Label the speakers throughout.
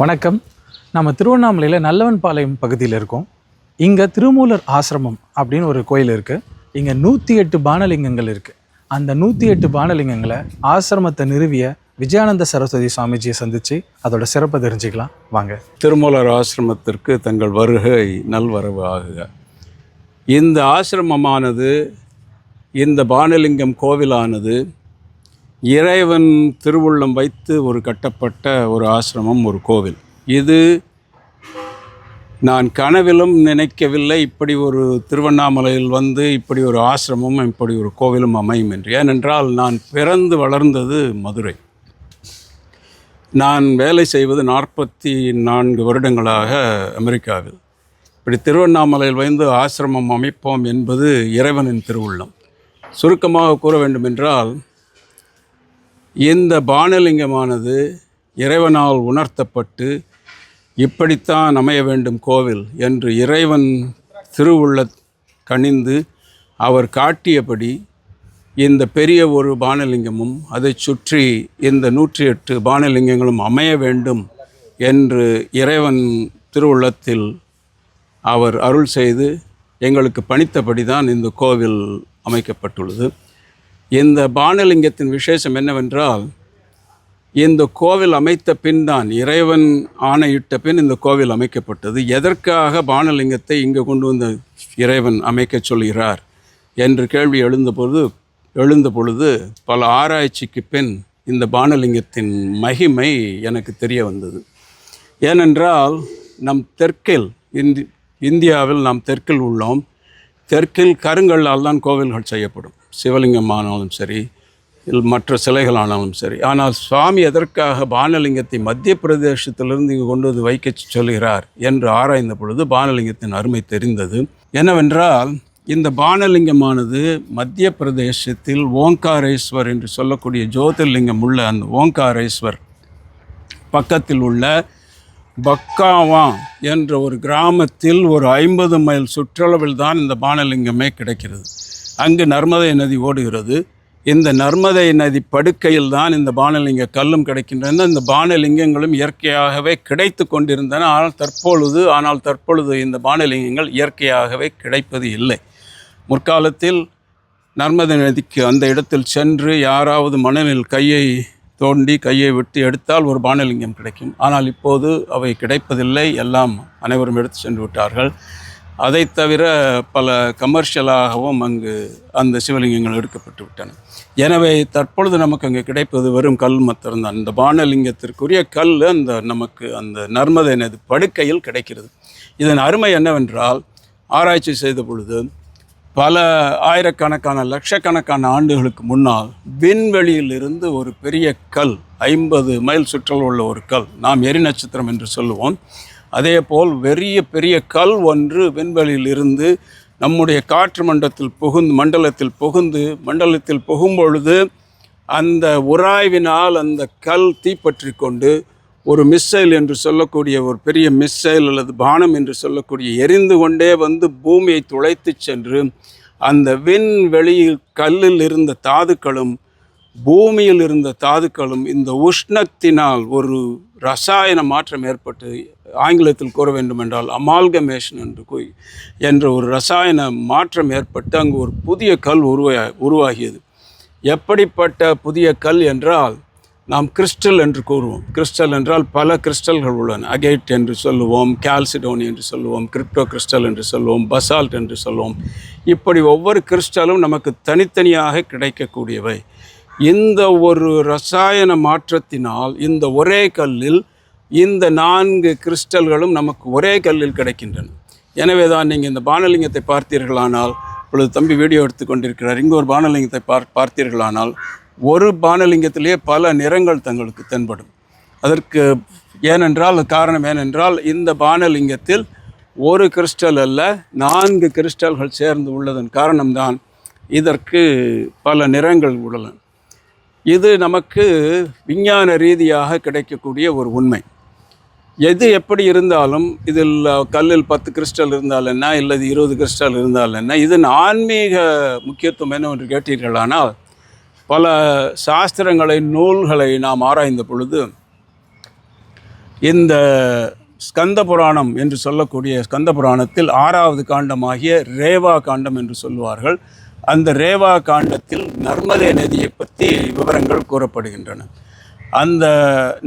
Speaker 1: வணக்கம். நம்ம திருவண்ணாமலையில் நல்லவன்பாளையம் பகுதியில் இருக்கோம். இங்கே திருமூலர் ஆசிரமம் அப்படின்னு ஒரு கோயில் இருக்குது இங்கே நூற்றி எட்டு பானலிங்கங்கள் இருக்குது அந்த நூற்றி எட்டு பானலிங்கங்களை ஆசிரமத்தை நிறுவிய விஜயானந்த சரஸ்வதி சுவாமிஜியை சந்தித்து அதோட சிறப்பை தெரிஞ்சுக்கலாம். வாங்க.
Speaker 2: திருமூலர் ஆசிரமத்திற்கு தங்கள் வருகை நல்வரவு ஆகுக. இந்த ஆசிரமமானது இந்த பானலிங்கம் கோவிலானது இறைவன் திருவுள்ளம் வைத்து ஒரு கட்டப்பட்ட ஒரு ஆசிரமம் ஒரு கோவில். இது நான் கனவிலும் நினைக்கவில்லை இப்படி ஒரு திருவண்ணாமலையில் வந்து இப்படி ஒரு ஆசிரமம் இப்படி ஒரு கோவிலும் அமையும் என்று. ஏனென்றால் நான் பிறந்து வளர்ந்தது மதுரை. நான் வேலை செய்வது நாற்பத்தி நான்கு வருடங்களாக அமெரிக்காவில். இப்படி திருவண்ணாமலையில் வந்து ஆசிரமம் அமைப்போம் என்பது இறைவனின் திருவுள்ளம். சுருக்கமாக கூற வேண்டுமென்றால் இந்த பானலிங்கமானது இறைவனால் உணர்த்தப்பட்டு இப்படித்தான் அமைய வேண்டும் கோவில் என்று இறைவன் திருவுள்ள கனிந்து அவர் காட்டியபடி இந்த பெரிய ஒரு பானலிங்கமும் அதைச் சுற்றி இந்த நூற்றி எட்டு பானலிங்கங்களும் அமைய வேண்டும் என்று இறைவன் திருவுள்ளத்தில் அவர் அருள் செய்து எங்களுக்கு பணித்தபடி தான் இந்த கோவில் அமைக்கப்பட்டுள்ளது. இந்த பானலிங்கத்தின் விசேஷம் என்னவென்றால் இந்த கோவில் அமைத்த பின் தான் இறைவன் ஆணையிட்ட பின் இந்த கோவில் அமைக்கப்பட்டது. எதற்காக பானலிங்கத்தை இங்கே கொண்டு வந்த இறைவன் அமைக்கச் சொல்கிறார் என்று கேள்வி எழுந்தபொழுது எழுந்த பொழுது பல ஆராய்ச்சிக்கு பின் இந்த பானலிங்கத்தின் மகிமை எனக்கு தெரிய வந்தது. ஏனென்றால் நம் தெற்கில் இந்தி இந்தியாவில் நாம் தெற்கில் உள்ளோம். தெற்கில் கருங்கல்லால் தான் கோவில்கள் செய்யப்படும். சிவலிங்கம் ஆனாலும் சரி மற்ற சிலைகள் ஆனாலும் சரி. ஆனால் சுவாமி எதற்காக பானலிங்கத்தை மத்திய பிரதேசத்திலிருந்து இங்கு கொண்டு வந்து வைக்க சொல்கிறார் என்று ஆராய்ந்த பொழுது பானலிங்கத்தின் அருமை தெரிந்தது. என்னவென்றால் இந்த பானலிங்கமானது மத்திய பிரதேசத்தில் ஓங்காரேஸ்வர் என்று சொல்லக்கூடிய ஜோதிர்லிங்கம் உள்ள அந்த ஓங்காரேஸ்வர் பக்கத்தில் உள்ள பக்காவா என்ற ஒரு கிராமத்தில் ஒரு ஐம்பது மைல் சுற்றளவில் தான் இந்த பானலிங்கமே கிடைக்கிறது. அங்கு நர்மதை நதி ஓடுகிறது. இந்த நர்மதை நதி படுக்கையில் தான் இந்த பானலிங்க கல்லும் கிடைக்கின்றன. இந்த பானலிங்கங்களும் இயற்கையாகவே கிடைத்து கொண்டிருந்தன. ஆனால் தற்பொழுது ஆனால் தற்பொழுது இந்த பானலிங்கங்கள் இயற்கையாகவே கிடைப்பது இல்லை. முற்காலத்தில் நர்மதை நதிக்கு அந்த இடத்தில் சென்று யாராவது மணலில் கையை தோண்டி கையை விட்டு எடுத்தால் ஒரு பானலிங்கம் கிடைக்கும். ஆனால் இப்போது அவை கிடைப்பதில்லை. எல்லாம் அனைவரும் எடுத்து சென்று விட்டார்கள். அதை தவிர பல கமர்ஷியலாகவும் அங்கு அந்த சிவலிங்கங்கள் எடுக்கப்பட்டு விட்டன. எனவே தற்பொழுது நமக்கு அங்கே கிடைப்பது வெறும் கல் மாத்திரம்தான். இந்த பானலிங்கத்திற்குரிய கல் அந்த நமக்கு அந்த நர்மதை நதி படுக்கையில் கிடைக்கிறது. இதன் அருமை என்னவென்றால் ஆராய்ச்சி செய்த பொழுது பல ஆயிரக்கணக்கான லட்சக்கணக்கான ஆண்டுகளுக்கு முன்னால் விண்வெளியிலிருந்து ஒரு பெரிய கல் ஐம்பது மைல் சுற்றல் உள்ள ஒரு கல் நாம் எரிநட்சத்திரம் என்று சொல்லுவோம் அதே போல் பெரிய பெரிய கல் ஒன்று விண்வெளியில் இருந்து நம்முடைய காற்று மண்டலத்தில் புகுந்து மண்டலத்தில் புகுந்து மண்டலத்தில் புகும்பொழுது அந்த உராய்வினால் அந்த கல் தீப்பற்றி கொண்டு ஒரு மிஸ்ஸைல் என்று சொல்லக்கூடிய ஒரு பெரிய மிஸ்ஸைல் அல்லது பானம் என்று சொல்லக்கூடிய எரிந்து கொண்டே வந்து பூமியை துளைத்து சென்று அந்த விண்வெளியில் கல்லில் இருந்த தாதுக்களும் பூமியில் இருந்த தாதுக்களும் இந்த உஷ்ணத்தினால் ஒரு ரசாயன மாற்றம் ஏற்பட்டு ஆங்கிலத்தில் கூற வேண்டுமென்றால் அமால்கமேஷன் என்று கூ என்ற ஒரு ரசாயன மாற்றம் ஏற்பட்டு அங்கு ஒரு புதிய கல் உருவா உருவாகியது. எப்படிப்பட்ட புதிய கல் என்றால் நாம் கிறிஸ்டல் என்று கூறுவோம். கிறிஸ்டல் என்றால் பல கிறிஸ்டல்கள் உள்ளன. அகைட் என்று சொல்லுவோம் கேல்சிடோனி என்று சொல்லுவோம் கிரிப்டோ கிறிஸ்டல் என்று சொல்லுவோம் பசால்ட் என்று சொல்லுவோம். இப்படி ஒவ்வொரு கிறிஸ்டலும் நமக்கு தனித்தனியாக கிடைக்கக்கூடியவை. இந்த ஒரு ரசாயன மாற்றத்தினால் இந்த ஒரே கல்லில் இந்த நான்கு கிறிஸ்டல்களும் நமக்கு ஒரே கல்லில் கிடைக்கின்றன. எனவே தான் நீங்கள் இந்த பானலிங்கத்தை பார்த்தீர்களானால் இப்பொழுது தம்பி வீடியோ எடுத்து கொண்டிருக்கிறார். இங்கே ஒரு பானலிங்கத்தை பார் பார்த்தீர்களானால் ஒரு பானலிங்கத்திலேயே பல நிறங்கள் தங்களுக்கு தென்படும். அதற்கு ஏனென்றால் காரணம் ஏனென்றால் இந்த பானலிங்கத்தில் ஒரு கிறிஸ்டல் அல்ல நான்கு கிறிஸ்டல்கள் சேர்ந்து உள்ளதன் காரணம்தான் இதற்கு பல நிறங்கள் உள்ளன. இது நமக்கு விஞ்ஞான ரீதியாக கிடைக்கக்கூடிய ஒரு உண்மை. எது எப்படி இருந்தாலும் இதில் கல்லில் பத்து கிறிஸ்டல் இருந்தால் என்ன இல்லது இருபது கிறிஸ்டல் இருந்தால் என்ன இதன் ஆன்மீக முக்கியத்துவம் என்னவென்று கேட்டீர்களானால் பல சாஸ்திரங்களை நூல்களை நாம் ஆராய்ந்த பொழுது இந்த ஸ்கந்த புராணம் என்று சொல்லக்கூடிய ஸ்கந்த புராணத்தில் ஆறாவது காண்டமாகிய ரேவா காண்டம் என்று சொல்வார்கள் அந்த ரேவா காண்டத்தில் நர்மதை நதியை பற்றி விவரங்கள் கூறப்படுகின்றன. அந்த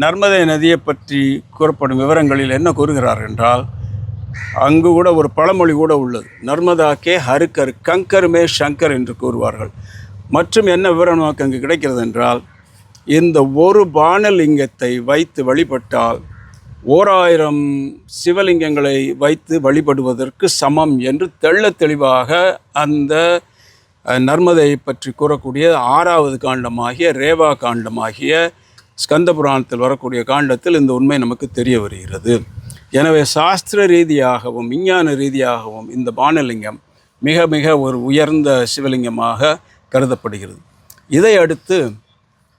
Speaker 2: நர்மதை நதியை பற்றி கூறப்படும் விவரங்களில் என்ன கூறுகிறார் என்றால் அங்கு கூட ஒரு பழமொழி கூட உள்ளது. நர்மதாக்கே ஹருக்கர் கங்கருமே சங்கர் என்று கூறுவார்கள். மற்றும் என்ன விவரம் நமக்கு அங்கு கிடைக்கிறது என்றால் இந்த ஒரு பானலிங்கத்தை வைத்து வழிபட்டால் ஓராயிரம் சிவலிங்கங்களை வைத்து வழிபடுவதற்கு சமம் என்று தெள்ள தெளிவாக அந்த நர்மதை நர்மதையை பற்றி கூறக்கூடிய ஆறாவது காண்டமாகிய ரேவா காண்டமாகிய ஸ்கந்த புராணத்தில் வரக்கூடிய காண்டத்தில் இந்த உண்மை நமக்கு தெரிய வருகிறது. எனவே சாஸ்திர ரீதியாகவும் விஞ்ஞான ரீதியாகவும் இந்த பானலிங்கம் மிக மிக ஒரு உயர்ந்த சிவலிங்கமாக கருதப்படுகிறது. இதை அடுத்து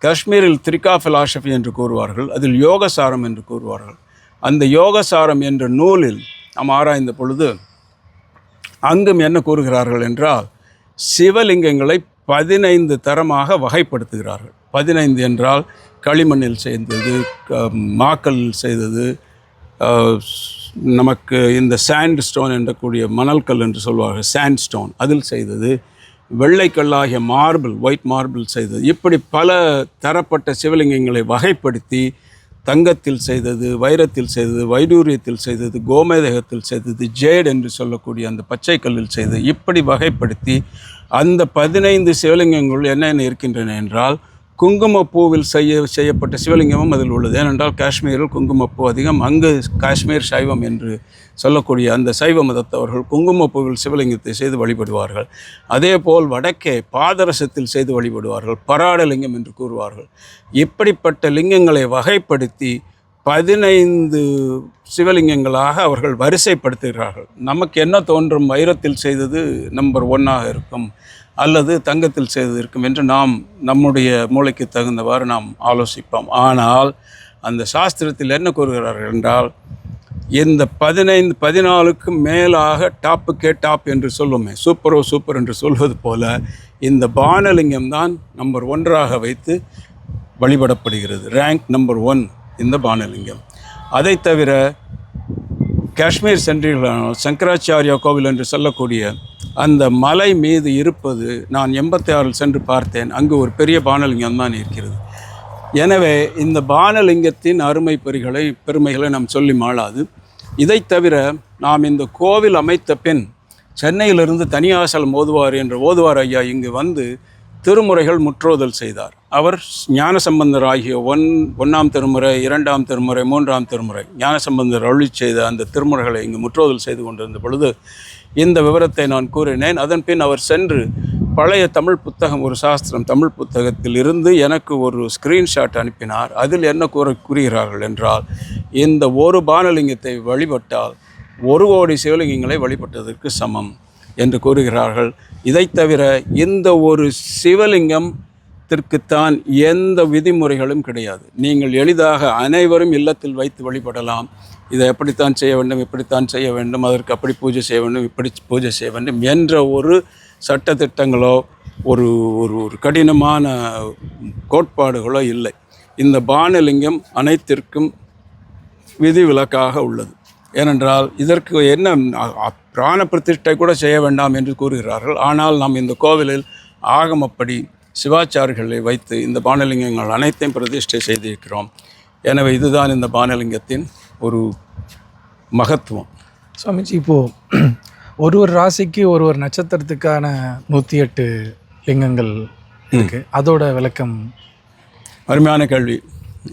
Speaker 2: காஷ்மீரில் திரிகா philosophy என்று கூறுவார்கள் அதில் யோகசாரம் என்று கூறுவார்கள். அந்த யோகசாரம் என்ற நூலில் நாம் ஆராய்ந்த பொழுது அங்கும் என்ன கூறுகிறார்கள் என்றால் சிவலிங்கங்களை பதினைந்து தரமாக வகைப்படுத்துகிறார்கள். பதினைந்து என்றால் களிமண்ணில் செய்தது க- செய்தது நமக்கு இந்த சாண்ட் ஸ்டோன் என்றக்கூடிய மணல்கல் என்று சொல்வார்கள். சாண்ட் ஸ்டோன் அதில் செய்தது. வெள்ளைக்கல்லாகிய மார்பிள் ஒயிட் மார்பிள் செய்தது. இப்படி பல தரப்பட்ட சிவலிங்கங்களை வகைப்படுத்தி தங்கத்தில் செய்தது வைரத்தில் செய்தது வைடூரியத்தில் செய்தது கோமேதகத்தில் செய்தது ஜேட் என்று சொல்லக்கூடிய அந்த பச்சை கல்லில் செய்தது இப்படி வகைப்படுத்தி அந்த பதினைந்து சிவலிங்கங்கள் என்னென்ன இருக்கின்றன என்றால் குங்குமப்பூவில் செய்ய செய்யப்பட்ட சிவலிங்கமும் அதில் உள்ளது. ஏனென்றால் காஷ்மீரில் குங்குமப்பூ அதிகம் அங்கு காஷ்மீர் சைவம் என்று சொல்லக்கூடிய அந்த சைவ மதத்தவர்கள் குங்குமப்பூவில் சிவலிங்கத்தை செய்து வழிபடுவார்கள். அதேபோல் வடக்கே பாதரசத்தில் செய்து வழிபடுவார்கள். பராடலிங்கம் என்று கூறுவார்கள். இப்படிப்பட்ட லிங்கங்களை வகைப்படுத்தி பதினைந்து சிவலிங்கங்களாக அவர்கள் வரிசைப்படுத்துகிறார்கள். நமக்கு என்ன தோன்றும்? வைரத்தில் செய்தது நம்பர் ஒன்னாக இருக்கும். அல்லது தங்கத்தில் செய்தது இருக்கும் என்று நாம் நம்முடைய மூளைக்கு தகுந்தவாறு நாம் ஆலோசிப்போம். ஆனால் அந்த சாஸ்திரத்தில் என்ன கூறுகிறார்கள் என்றால் இந்த பதினைந்து பதினாலுக்கு மேலாக டாப்புக்கே டாப் என்று சொல்லுமே சூப்பரோ சூப்பர் என்று சொல்வது போல இந்த பானலிங்கம் தான் நம்பர் ஒன்றாக வைத்து வழிபடப்படுகிறது. ரேங்க் நம்பர் ஒன் இந்த பானலிங்கம். அதை தவிர காஷ்மீர் சென்றீர்களானால் சங்கராச்சாரியா கோவில் என்று சொல்லக்கூடிய அந்த மலை மீது இருப்பது நான் எண்பத்தி ஆறில் சென்று பார்த்தேன். அங்கு ஒரு பெரிய பானலிங்கம் தான் இருக்கிறது. எனவே இந்த பானலிங்கத்தின் அருமை பெருகளை பெருமைகளை நாம் சொல்லி மாளாது. இதை தவிர நாம் இந்த கோவில் அமைத்த பின் சென்னையிலிருந்து தனியாசலம் ஓதுவார் என்ற ஓதுவார் ஐயா இங்கு வந்து திருமுறைகள் முற்றோதல் செய்தார். அவர் ஞானசம்பந்தர் ஆகிய ஒன் ஒன்றாம் திருமுறை இரண்டாம் திருமுறை மூன்றாம் திருமுறை ஞானசம்பந்தர் அருளி செய்த அந்த திருமுறைகளை இங்கு முற்றோதல் செய்து கொண்டிருந்த பொழுது இந்த விவரத்தை நான் கூறினேன். அதன் பின் அவர் சென்று பழைய தமிழ் புத்தகம் ஒரு சாஸ்திரம். தமிழ் புத்தகத்தில் இருந்து எனக்கு ஒரு ஸ்க்ரீன்ஷாட் அனுப்பினார். அதில் என்ன கூற கூறுகிறார்கள் என்றால் இந்த ஒரு பானலிங்கத்தை வழிபட்டால் ஒரு கோடி சிவலிங்கங்களை வழிபட்டதற்கு சமம் என்று கூறுகிறார்கள். இதைத் தவிர இந்த ஒரு சிவலிங்கத்திற்குத்தான் எந்த விதிமுறைகளும் கிடையாது. நீங்கள் எளிதாக அனைவரும் இல்லத்தில் வைத்து வழிபடலாம். இதை எப்படித்தான் செய்ய வேண்டும் இப்படித்தான் செய்ய வேண்டும் அதற்கு அப்படி பூஜை செய்ய வேண்டும் இப்படி பூஜை செய்ய வேண்டும் என்ற ஒரு சட்டத்திட்டங்களோ ஒரு ஒரு ஒரு கடினமான கோட்பாடுகளோ இல்லை. இந்த பானலிங்கம் அனைத்திற்கும் விதிவிலக்காக உள்ளது. ஏனென்றால் இதற்கு என்ன பிராண பிரதிஷ்டை கூட செய்ய வேண்டாம் என்று கூறுகிறார்கள். ஆனால் நாம் இந்த கோவிலில் ஆகமப்படி சிவாச்சாரிகளை வைத்து இந்த பானலிங்கங்கள் அனைத்தையும் பிரதிஷ்டை செய்திருக்கிறோம். எனவே இதுதான் இந்த பானலிங்கத்தின் ஒரு மகத்துவம்.
Speaker 1: சுவாமிஜி இப்போது ஒரு ஒரு ராசிக்கு ஒரு ஒரு நட்சத்திரத்துக்கான நூற்றி எட்டு லிங்கங்கள் இருக்கு. அதோட விளக்கம்.
Speaker 2: அருமையான கேள்வி.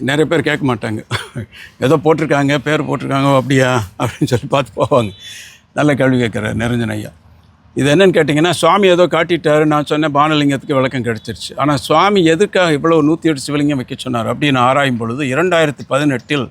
Speaker 2: நிறைய பேர் கேட்க மாட்டாங்க. ஏதோ போட்டிருக்காங்க பேர் போட்டிருக்காங்க அப்படியா? அப்படின்னு சொல்லி பார்த்து போவாங்க. நல்ல கேள்வி கேட்குறாரு நிரஞ்சன் ஐயா. இது என்னன்னு கேட்டிங்கன்னா சுவாமி ஏதோ காட்டிட்டாரு நான் சொன்னேன் பானலிங்கத்துக்கு விளக்கம் கிடைச்சிருச்சு. ஆனால் சுவாமி எதுக்காக இவ்வளவு நூற்றி எட்டு சிவலிங்கம் வைக்க சொன்னார் அப்படின்னு ஆராயும் பொழுது இரண்டாயிரத்தி பதினெட்டில்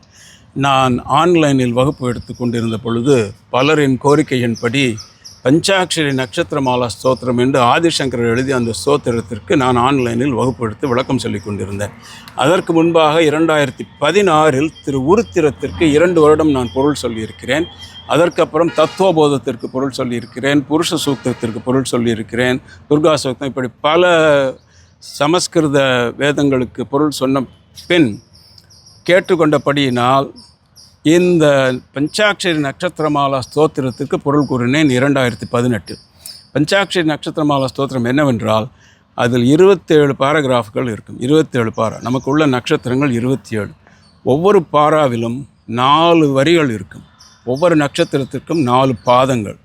Speaker 2: நான் ஆன்லைனில் வகுப்பு எடுத்து கொண்டிருந்த பொழுது பலரின் கோரிக்கையின்படி பஞ்சாட்சரி நட்சத்திரமாலா ஸ்தோத்திரம் என்று ஆதிசங்கர் எழுதிய அந்த ஸ்தோத்திரத்திற்கு நான் ஆன்லைனில் வகுப்பு எடுத்து விளக்கம் சொல்லி கொண்டிருந்தேன். அதற்கு முன்பாக இரண்டாயிரத்தி பதினாறில் திரு உருத்திரத்திற்கு இரண்டு வருடம் நான் பொருள் சொல்லியிருக்கிறேன். அதற்கப்புறம் தத்துவபோதத்திற்கு பொருள் சொல்லியிருக்கிறேன். புருஷ சூக்தத்திற்கு பொருள் சொல்லியிருக்கிறேன். துர்கா சூக்தம் இப்படி பல சமஸ்கிருத வேதங்களுக்கு பொருள் சொன்ன பின் கேட்டுக்கொண்டபடியினால் இந்த பஞ்சாட்சரி நட்சத்திரமாலா ஸ்தோத்திரத்துக்கு பொருள் கூறினேன் இரண்டாயிரத்தி பதினெட்டு. பஞ்சாட்சரி நட்சத்திரமாலா ஸ்தோத்திரம் என்னவென்றால் அதில் இருபத்தேழு பாராகிராஃப்கள் இருக்கும். இருபத்தேழு பாரா. நமக்கு உள்ள நட்சத்திரங்கள் இருபத்தி ஏழு ஒவ்வொரு பாராவிலும் நாலு வரிகள் இருக்கும். ஒவ்வொரு நட்சத்திரத்திற்கும் நாலு பாதங்கள்.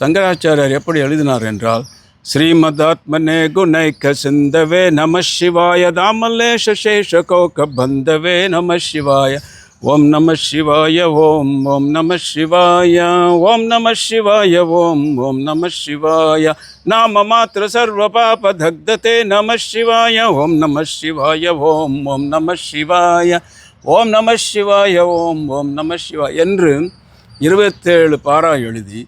Speaker 2: சங்கராச்சாரியார் எப்படி எழுதினார் என்றால் ஸ்ரீமதாத்மனே குணைக்க சிந்தவே நம சிவாய தாமல்லேஷ சேஷ கோக பந்தவே நம சிவாய. ஓம் நம சிவாய ஓம் ஓம் நம சிவாய ஓம் நம சிவாய ஓம் ஓம் நம சிவாய. நாம மாத்திர சர்வ பாப தக்ததே நம சிவாய ஓம் நம சிவாய ஓம் ஓம் நம சிவாய. ஓம் நம சிவாய ஓம் ஓம் நம சிவாய என்று இருபத்தேழு பாரா எழுதி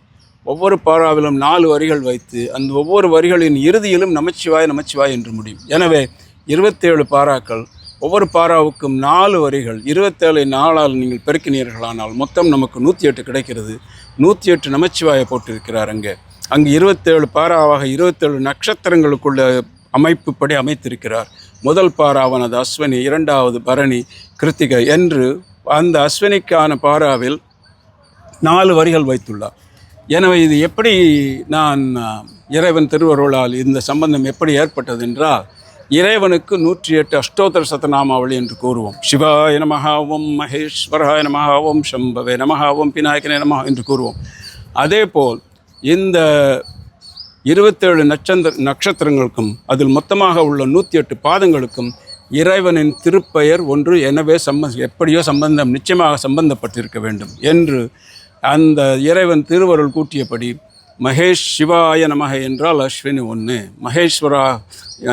Speaker 2: ஒவ்வொரு பாராவிலும் நாலு வரிகள் வைத்து அந்த ஒவ்வொரு வரிகளின் இறுதியிலும் நமச்சிவாய் நமச்சிவாய் என்று முடியும். எனவே இருபத்தேழு பாராக்கள் ஒவ்வொரு பாராவுக்கும் நாலு வரிகள் இருபத்தேழை நாளால் நீங்கள் பெருக்கினீர்களானால் மொத்தம் நமக்கு நூற்றி எட்டு கிடைக்கிறது. நூற்றி எட்டு நமச்சிவாயை போட்டிருக்கிறார் அங்கே. அங்கு இருபத்தேழு பாராவாக இருபத்தேழு நட்சத்திரங்களுக்குள்ள அமைப்புப்படி அமைத்திருக்கிறார். முதல் பாராவானது அஸ்வினி இரண்டாவது பரணி கிருத்திகை என்று அந்த அஸ்வினிக்கான பாராவில் நாலு வரிகள் வைத்துள்ளார். எனவே இது எப்படி நான் இறைவன் திருவருளால் இந்த சம்பந்தம் எப்படி ஏற்பட்டது என்றால் இறைவனுக்கு நூற்றி எட்டு அஷ்டோத்தர சதநாமாவளி என்று கூறுவோம். சிவாய நமஹா மகேஸ்வராய நமஹா சம்பவே நமஹா பிநாயகனே நமஹா என்று கூறுவோம். அதேபோல் இந்த இருபத்தேழு நட்சத்திர நட்சத்திரங்களுக்கும் அதில் மொத்தமாக உள்ள நூற்றி எட்டு பாதங்களுக்கும் இறைவனின் திருப்பெயர் ஒன்று எனவே சம்ப எப்படியோ சம்பந்தம் நிச்சயமாக சம்பந்தப்பட்டிருக்க வேண்டும் என்று அந்த இறைவன் திருவருள் கூட்டியபடி மகேஷ் சிவாய நமக என்றால் அஸ்வினி ஒன்று மகேஸ்வரா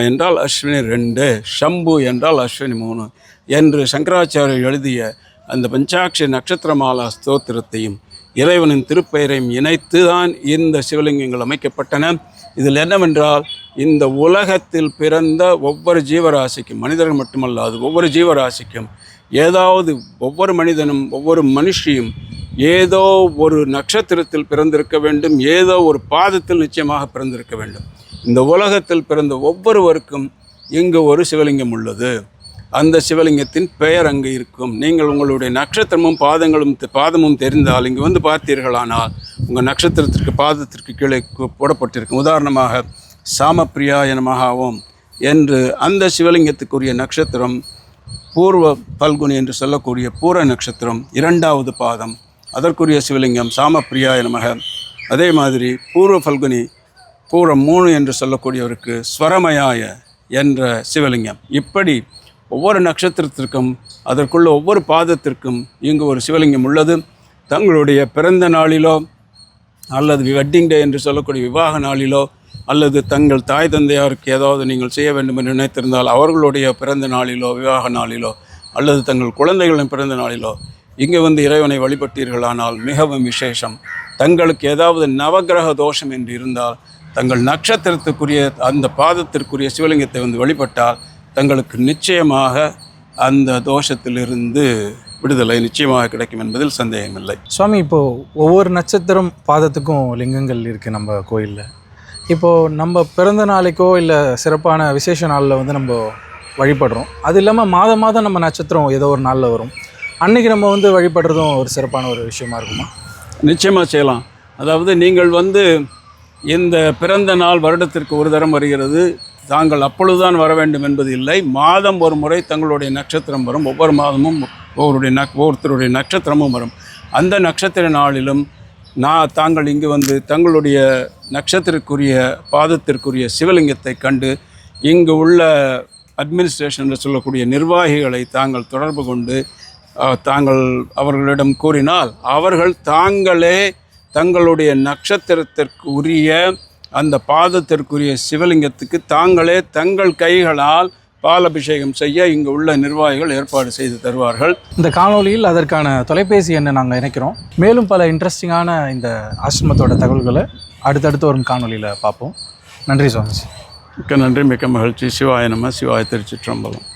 Speaker 2: என்றால் அஸ்வினி ரெண்டு ஷம்பு என்றால் அஸ்வினி மூணு என்று சங்கராச்சாரியர் எழுதிய அந்த பஞ்சாட்சி நட்சத்திரமாலா ஸ்தோத்திரத்தையும் இறைவனின் திருப்பெயரையும் இணைத்து தான் இந்த சிவலிங்கங்கள் அமைக்கப்பட்டன. இதில் என்னவென்றால் இந்த உலகத்தில் பிறந்த ஒவ்வொரு ஜீவராசிக்கும் மனிதர்கள் மட்டுமல்லாது ஒவ்வொரு ஜீவராசிக்கும் ஏதாவது ஒவ்வொரு மனிதனும் ஒவ்வொரு மனுஷியும் ஏதோ ஒரு நட்சத்திரத்தில் பிறந்திருக்க வேண்டும் ஏதோ ஒரு பாதத்தில் நிச்சயமாக பிறந்திருக்க வேண்டும். இந்த உலகத்தில் பிறந்த ஒவ்வொருவருக்கும் இங்கு ஒரு சிவலிங்கம் உள்ளது. அந்த சிவலிங்கத்தின் பெயர் அங்கு இருக்கும். நீங்கள் உங்களுடைய நட்சத்திரமும் பாதங்களும் தெ- பாதமும் தெரிந்தால் இங்கு வந்து பார்த்தீர்களானால் உங்கள் நட்சத்திரத்திற்கு பாதத்திற்கு கீழே போடப்பட்டிருக்கும். உதாரணமாக சாமப்பிரியாய நமகாவும் என்று அந்த சிவலிங்கத்துக்குரிய நட்சத்திரம் பூர்வ பல்குனி என்று சொல்லக்கூடிய பூர நட்சத்திரம் இரண்டாவது பாதம் அதற்குரிய சிவலிங்கம் சாமப்பிரியாய நமக. அதே மாதிரி பூர்வ பல்குனி பூரம் மூணு என்று சொல்லக்கூடியவருக்கு ஸ்வரமயாய என்ற சிவலிங்கம். இப்படி ஒவ்வொரு நட்சத்திரத்திற்கும் அதற்குள்ள ஒவ்வொரு பாதத்திற்கும் இங்கு ஒரு சிவலிங்கம் உள்ளது. தங்களுடைய பிறந்த நாளிலோ அல்லது வெட்டிங் டே என்று சொல்லக்கூடிய விவாக நாளிலோ அல்லது தங்கள் தாய் தந்தையாருக்கு ஏதாவது நீங்கள் செய்ய வேண்டும் என்று நினைத்திருந்தால் அவர்களுடைய பிறந்த நாளிலோ விவாக நாளிலோ அல்லது தங்கள் குழந்தைகளின் பிறந்த நாளிலோ இங்கே வந்து இறைவனை வழிபட்டீர்களானால் மிகவும் விசேஷம். தங்களுக்கு ஏதாவது நவக்கிரக தோஷம் என்று இருந்தால் தங்கள் நட்சத்திரத்துக்குரிய அந்த பாதத்திற்குரிய சிவலிங்கத்தை வந்து வழிபட்டால் தங்களுக்கு நிச்சயமாக அந்த தோஷத்திலிருந்து விடுதலை நிச்சயமாக கிடைக்கும் என்பதில் சந்தேகமில்லை.
Speaker 1: சுவாமி இப்போது ஒவ்வொரு நட்சத்திரம் பாதத்துக்கும் லிங்கங்கள் இருக்குது நம்ம கோயிலில். இப்போது நம்ம பிறந்த நாளைக்கோ இல்லை சிறப்பான விசேஷ நாளில் வந்து நம்ம வழிபடுறோம். அது இல்லாமல் மாதம் மாதம் நம்ம நட்சத்திரம் ஏதோ ஒரு நாளில் வரும். அன்னைக்கு நம்ம வந்து வழிபடுறதும் ஒரு சிறப்பான ஒரு விஷயமா இருக்குமா?
Speaker 2: நிச்சயமாக செய்யலாம். அதாவது நீங்கள் வந்து இந்த பிறந்த நாள் வருடத்திற்கு ஒரு தரம் வருகிறது. தாங்கள் அப்பொழுதுதான் வர வேண்டும் என்பது இல்லை. மாதம் ஒரு முறை தங்களுடைய நட்சத்திரம் வரும். ஒவ்வொரு மாதமும் ஒவ்வொருடைய நக் ஒவ்வொருத்தருடைய நட்சத்திரமும் வரும். அந்த நட்சத்திர நாளிலும் நான் தாங்கள் இங்கு வந்து தங்களுடைய நட்சத்திரக்குரிய பாதத்திற்குரிய சிவலிங்கத்தை கண்டு இங்கு உள்ள அட்மினிஸ்ட்ரேஷன் என்று சொல்லக்கூடிய நிர்வாகிகளை தாங்கள் தொடர்பு கொண்டு தாங்கள் அவர்களிடம் கூறினால் அவர்கள் தாங்களே தங்களுடைய நட்சத்திரத்திற்கு உரிய அந்த பாதத்திற்குரிய சிவலிங்கத்துக்கு தாங்களே தங்கள் கைகளால் பாலபிஷேகம் செய்ய இங்கு உள்ள நிர்வாகிகள் ஏற்பாடு செய்து தருவார்கள்.
Speaker 1: இந்த காணொளியில் அதற்கான தொலைபேசி எண்ணை நாங்கள் இணைக்கிறோம். மேலும் பல இன்ட்ரெஸ்டிங்கான இந்த ஆசிரமத்தோட தகவல்களை அடுத்தடுத்து வரும் காணொளியில் பார்ப்போம். நன்றி சுவாமிஜி.
Speaker 2: மிக்க நன்றி மிக்க மகிழ்ச்சி. சிவாய நம சிவாய திருச்சிற்றம்பலம்.